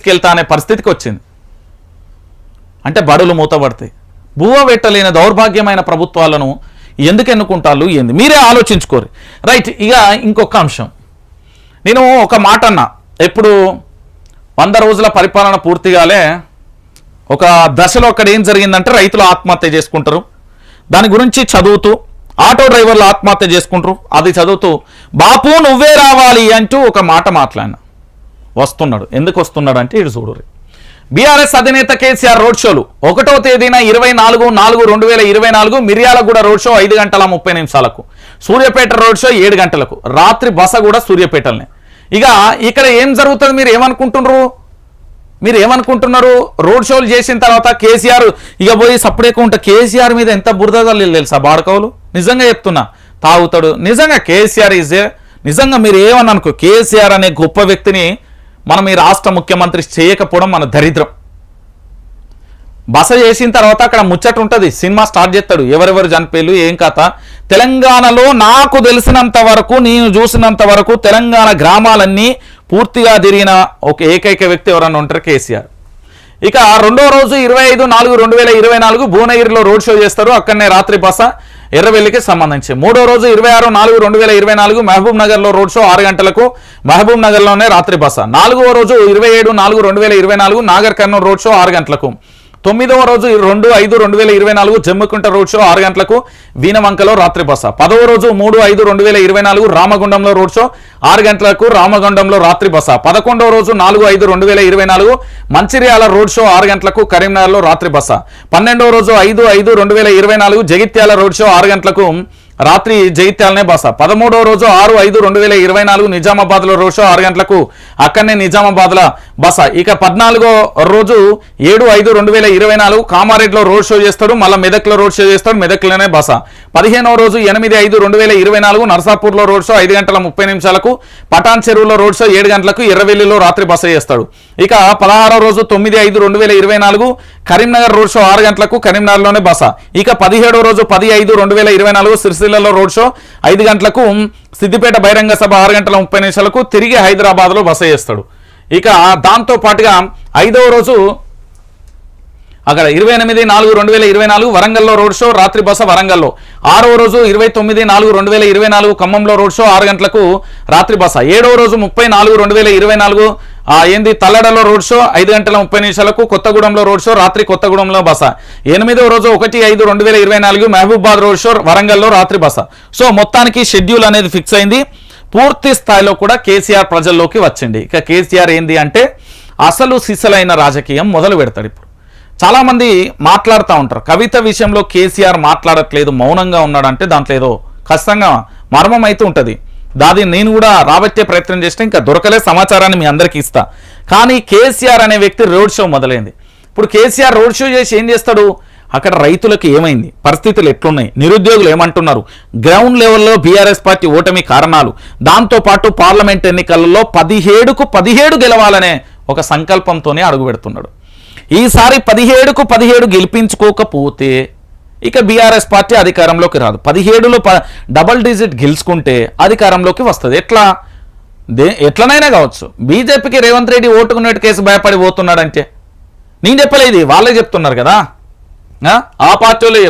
తీసుకెళ్తా అనే పరిస్థితికి వచ్చింది. అంటే బడులు మూతపడతాయి భూవ పెట్టలేని దౌర్భాగ్యమైన ప్రభుత్వాలను ఎందుకు ఎన్నుకుంటారు ఏంది? మీరే ఆలోచించుకోరు. రైట్ ఇక ఇంకొక అంశం. నేను ఒక మాట అన్నా. ఎప్పుడు వంద రోజుల పరిపాలన పూర్తిగాలే ఒక దశలో అక్కడ ఏం జరిగిందంటే రైతులు ఆత్మహత్య చేసుకుంటారు. దాని గురించి చదువుతూ ఆటో డ్రైవర్లు ఆత్మహత్య చేసుకుంటారు. అది చదువుతూ బాపు నువ్వే రావాలి అంటూ ఒక మాట మాట్లాడిన. వస్తున్నాడు. ఎందుకు వస్తున్నాడు అంటే ఇటు చూడు బీఆర్ఎస్ అధినేత కేసీఆర్ రోడ్ షోలు. ఒకటో తేదీన ఇరవై నాలుగు నాలుగు రెండు వేల ఇరవై నాలుగు మిర్యాలగూడ రోడ్ షో ఐదు గంటల ముప్పై నిమిషాలకు. సూర్యాపేట రోడ్ షో ఏడు గంటలకు. రాత్రి బస కూడా సూర్యాపేటలనే. ఇక ఇక్కడ ఏం జరుగుతుంది మీరు ఏమనుకుంటున్నారు? మీరు ఏమనుకుంటున్నారు? రోడ్ షోలు చేసిన తర్వాత కేసీఆర్ ఇక పోయి సపరేట్గా ఉంటా. కేసీఆర్ మీద ఎంత బురద తెలుసా బాడకవులు? నిజంగా చెప్తున్నా. తాగుతాడు. నిజంగా కేసీఆర్ ఈజ్ నిజంగా మీరు ఏమని అనుకో కేసీఆర్ అనే గొప్ప వ్యక్తిని మనం ఈ రాష్ట్ర ముఖ్యమంత్రి చేయకపోవడం మన దరిద్రం. బస చేసిన తర్వాత అక్కడ ముచ్చట ఉంటుంది. సినిమా స్టార్ట్ చేస్తాడు. ఎవరెవరు చనిపోయారు ఏం కథ? తెలంగాణలో నాకు తెలిసినంత వరకు నేను చూసినంత వరకు తెలంగాణ గ్రామాలన్నీ పూర్తిగా తిరిగిన ఒక ఏకైక వ్యక్తి ఎవరన్నా ఉంటారు? కేసీఆర్. ఇక రెండో రోజు ఇరవై ఐదు నాలుగు రెండు వేల ఇరవై నాలుగు భువనగిరిలో రోడ్ షో చేస్తారు. అక్కడనే రాత్రి బస ఎర్రవెల్లికి సంబంధించి. మూడో రోజు ఇరవై ఆరు నాలుగు రెండు వేల ఇరవై నాలుగు మహబూబ్ నగర్లో రోడ్ షో ఆరు గంటలకు మహబూబ్ నగర్లోనే రాత్రి బస. నాలుగో రోజు ఇరవై ఏడు నాలుగు రెండు వేల ఇరవై నాలుగు నాగర్ కర్నూలు రోడ్ షో ఆరు గంటలకు. తొమ్మిదవ రోజు రెండు ఐదు రెండు వేల ఇరవై నాలుగు జమ్మికుంట రోడ్ షో ఆరు గంటలకు వీనవంకలో రాత్రి బస. పదవ రోజు మూడు ఐదు రెండు వేల ఇరవై నాలుగు రామగుండంలో రోడ్ షో ఆరు గంటలకు రామగుండంలో రాత్రి బస. పదకొండవ రోజు నాలుగు ఐదు రెండు వేల ఇరవై నాలుగు మంచిర్యాల రోడ్ షో ఆరు గంటలకు కరీంనగర్లో రాత్రి బస. పన్నెండవ రోజు ఐదు ఐదు రెండు వేల ఇరవై నాలుగు జగిత్యాల రోడ్ షో ఆరు గంటలకు రాత్రి జైత్యాలనే బస పదమూడో రోజు ఆరు ఐదు రెండు వేల ఇరవై నాలుగు నిజామాబాద్లో ఆరు గంటలకు అక్కడనే నిజామాబాద్ బస ఇక పద్నాలుగో రోజు ఏడు ఐదు రెండు వేల ఇరవై నాలుగు కామారెడ్డిలో రోడ్ షో చేస్తాడు మళ్ళీ మెదక్లో రోడ్ షో చేస్తాడు మెదక్లోనే బస పదిహేనవ రోజు ఎనిమిది ఐదు రెండు వేల ఇరవై నాలుగు నర్సాపూర్లో రోడ్ షో ఐదు గంటల ముప్పై నిమిషాలకు పటాన్ చెరువులో రోడ్ షో ఏడు గంటలకు ఎర్రవెల్లిలో రాత్రి బస చేస్తాడు. ఇక పదహారో రోజు తొమ్మిది ఐదు రెండు వేల ఇరవై నాలుగు కరీంనగర్ రోడ్ షో ఆరు గంటలకు కరీంనగర్లోనే బస ఇక పదిహేడో రోజు పది ఐదు రెండు వేల ఇరవై నాలుగు సిరిసిల్లలో రోడ్ షో. ఐదు గంటలకు సిద్దిపేట బహిరంగ సభ ఆరు గంటల ముప్పై నిమిషాలకు తిరిగి హైదరాబాద్లో బస చేస్తాడు ఇక దాంతో పాటుగా ఐదవ రోజు అక్కడ ఇరవై ఎనిమిది నాలుగు రెండు వేల ఇరవై నాలుగు వరంగల్లో రోడ్ షో రాత్రి బస వరంగల్లో. ఆరో రోజు ఇరవై తొమ్మిది నాలుగు రెండు వేల ఇరవై నాలుగు ఖమ్మంలో రోడ్ షో ఆరు గంటలకు రాత్రి బస. ఏడవ రోజు ముప్పై నాలుగు రెండు వేల ఇరవై నాలుగు ఏంది? తల్లడలో రోడ్ షో ఐదు గంటల ముప్పై నిమిషాలకు కొత్తగూడెంలో రోడ్ షో రాత్రి కొత్తగూడెంలో బస. ఎనిమిదవ రోజు ఒకటి ఐదు రెండు వేల ఇరవై నాలుగు మహబూబాద్ రోడ్ షో వరంగల్లో రాత్రి బస. సో మొత్తానికి షెడ్యూల్ అనేది ఫిక్స్ అయింది. పూర్తి స్థాయిలో కూడా కేసీఆర్ ప్రజల్లోకి వచ్చింది. ఇక కేసీఆర్ ఏంది అంటే అసలు సిసలైన రాజకీయం మొదలు పెడతాడు ఇప్పుడు. చాలామంది మాట్లాడుతూ ఉంటారు. కవిత విషయంలో కేసీఆర్ మాట్లాడట్లేదు మౌనంగా ఉన్నాడంటే దాంట్లో ఏదో ఖచ్చితంగా మర్మం అయితే ఉంటుంది. దాది నేను కూడా రాబట్టే ప్రయత్నం చేస్తే ఇంకా దొరకలే సమాచారాన్ని మీ అందరికీ ఇస్తా. కానీ కేసీఆర్ అనే వ్యక్తి రోడ్ షో మొదలైంది. ఇప్పుడు కేసీఆర్ రోడ్ షో చేసి ఏం చేస్తాడు? అక్కడ రైతులకు ఏమైంది? పరిస్థితులు ఎట్లున్నాయి? నిరుద్యోగులు ఏమంటున్నారు? గ్రౌండ్ లెవెల్లో బీఆర్ఎస్ పార్టీ ఓటమి కారణాలు. దాంతోపాటు పార్లమెంట్ ఎన్నికలలో పదిహేడుకు పదిహేడు గెలవాలనే ఒక సంకల్పంతోనే అడుగు పెడుతున్నాడు ఈసారి పదిహేడుకు పదిహేడు గెలిపించుకోకపోతే ఇక బీఆర్ఎస్ పార్టీ అధికారంలోకి రాదు. పదిహేడులో ప డబల్ డిజిట్ గెలుచుకుంటే అధికారంలోకి వస్తుంది. ఎట్లా? దే ఎట్లనైనా కావచ్చు. బీజేపీకి రేవంత్ రెడ్డి ఓటుకునేటు కేసు భయపడి పోతున్నాడంటే నేను చెప్పలేదు వాళ్ళే చెప్తున్నారు కదా. ఆ? ఆ పార్టీ వాళ్ళే